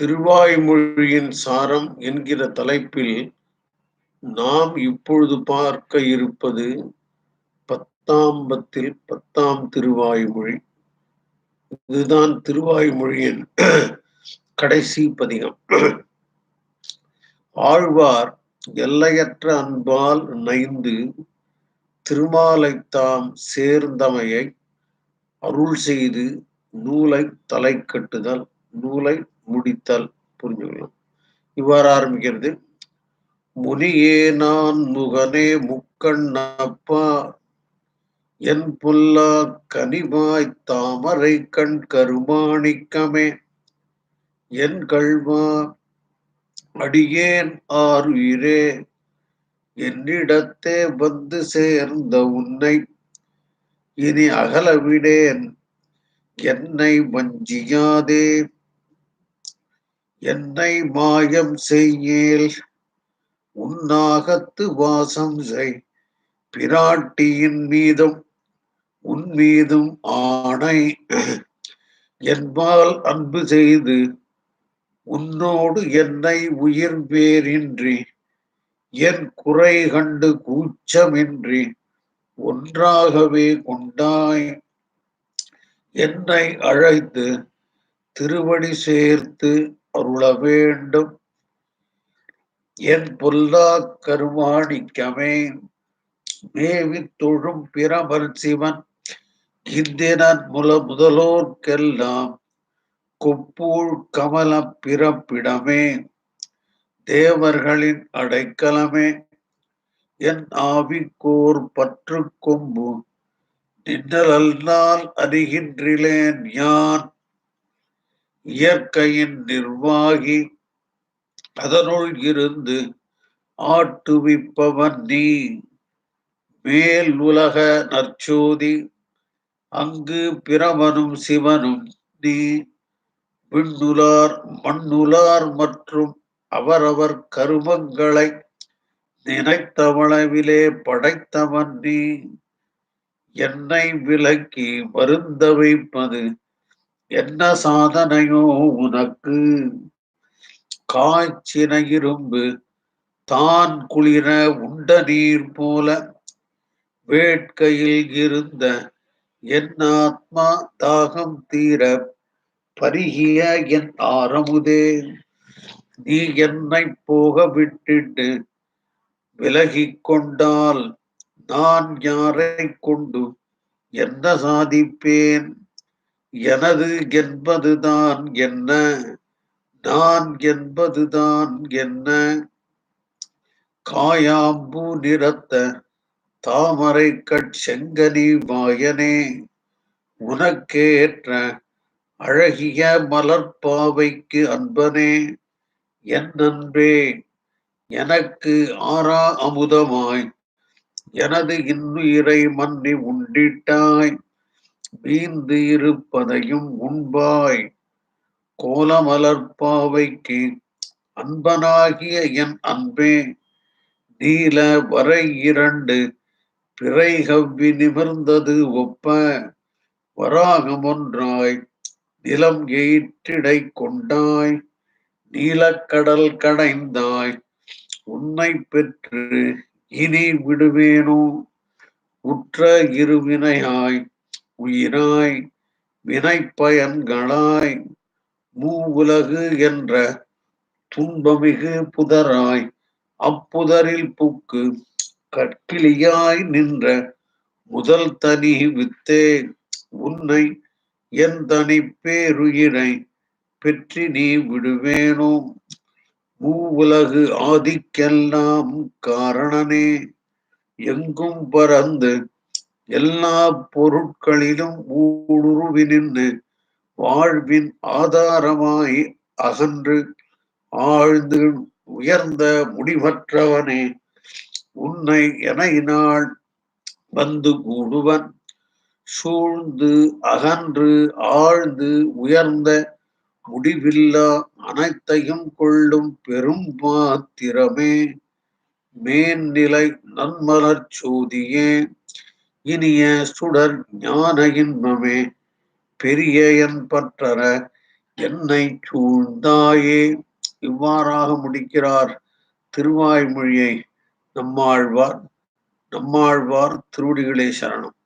திருவாய்மொழியின் சாரம் என்கிற தலைப்பில் நாம் இப்பொழுது பார்க்க இருப்பது பத்தாம்பத்தில் பத்தாம் திருவாய்மொழி. இதுதான் திருவாய்மொழியின் கடைசி பதிகம். ஆழ்வார் எல்லையற்ற அன்பால் நைந்து திருமாலைத்தாம் சேர்ந்தமையை அருள் செய்து நூலை தலை கட்டுதல் நூலை முடித்தல் புரிஞ்சுக்கலாம் இவ்வாறு ஆரம்பிக்கிறது. முனியே நான் முகனே முக்கண்ணப்பா என் புல்லா கனிவாய் தாமரை கண் கருமாணிக்கமே என் கல்வா அடியேன் ஆறுயிரே என்னிடத்தே வந்து சேர்ந்த உன்னை இனி அகலவிடேன் என்னை வஞ்சியாதே என்னை மாயம் செய்யேல். உன்னாகத்து வாசம் செய். பிராட்டியின் மீதும் உன் மீதும் ஆணை. என்பால் அன்பு செய்து உன்னோடு என்னை உயிர் வேறின்றி என் குறை கண்டு கூச்சமின்றி ஒன்றாகவே கொண்டாய். என்னை அழைத்து திருவடி சேர்த்து அருள வேண்டும். என் பொல்லா கருமாணிக்கமே மேவி தொழும் பிரபல் சிவன் இந்திரன் முல முதலோர்க்கெல்லாம் கொப்பூழ் கமல பிறப்பிடமே தேவர்களின் அடைக்கலமே. என் ஆவிக்கோர் பற்று கொம்பு நின்னலல்லால் அறிகின்றிலேன் யான் இயற்கையின் நிர்வாகி அதனுள் இருந்து ஆட்டுவிப்பவன் நீ. மேல் உலக நற்சோதி அங்கு பிரமனும் சிவனும் நீ. விண்ணுலார் மண்ணுலார் மற்றும் அவரவர் கருமங்களை நினைத்தவளவிலே படைத்தவன் நீ. என்னை விலக்கி வருந்த வைப்பது என்ன சாதனையோ உனக்கு? காய்ச்சின இரும்பு தான் குளிர உண்ட நீர் போல வேட்கையில் இருந்த என் ஆத்மா தாகம் தீர பருகிய என் ஆரமுதே. நீ என்னை போக விட்டுட்டு விலகிக் கொண்டால் நான் யாரை கொண்டு என்ன சாதிப்பேன்? எனது என்பதுதான் என்ன? நான் என்பதுதான் என்ன? காயாம்பூ நிறத்த தாமரை கட்செங்கனி வாயனே உனக்கேற்ற அழகிய மலர்பாவைக்கு அன்பனே என் அன்பே எனக்கு ஆறா அமுதமாய் எனது இன்னுயிரை மன்னி உண்டிட்டாய் வீந்து இருப்பதையும் உண்பாய் கோலமலர்பாவைக்கு அன்பனாகிய என் அன்பே நீல வரை இரண்டு பிறை கவ்வி நிமிர்ந்தது ஒப்ப வராகமொன்றாய் நிலம் எயிற்றிடை கொண்டாய். நீலக்கடல் கடைந்தாய் உன்னை பெற்று இனி விடுவேனோ? உற்ற இருவினையாய் உயிராய் வினைப்பயன்களாய் மூவுலகு என்ற துன்பமிகு புதராய் அப்புதரில் புக்கு கற்கிளியாய் நின்ற முதல் தனி வித்தே உன்னை என் தனி பேருயிரை பெற்றி நீ விடுவேனோ? மூவுலகு ஆதிக்கெல்லாம் காரணனே. எங்கும் பறந்து எல்லா பொருட்களிலும் ஊடுருவி நின்று வாழ்வின் ஆதாரமாய் அகன்று ஆழ்ந்து உயர்ந்த முடிவற்றவனே உன்னை எனையினால் வந்து கூடுவன். சூழ்ந்து அகன்று ஆழ்ந்து உயர்ந்த முடிவில்லா அனைத்தையும் கொள்ளும் பெரும் பாத்திரமே மேன்நிலை நன்மலர் சோதியே. இனிய சுடர் ஞான இன்பமே பெரிய என் பற்றற சூழ்ந்தாயே. இவ்வாறாக முடிக்கிறார் திருவாய்மொழியை நம்மாழ்வார் நம்மாழ்வார் திருவடிகளே சரணம்.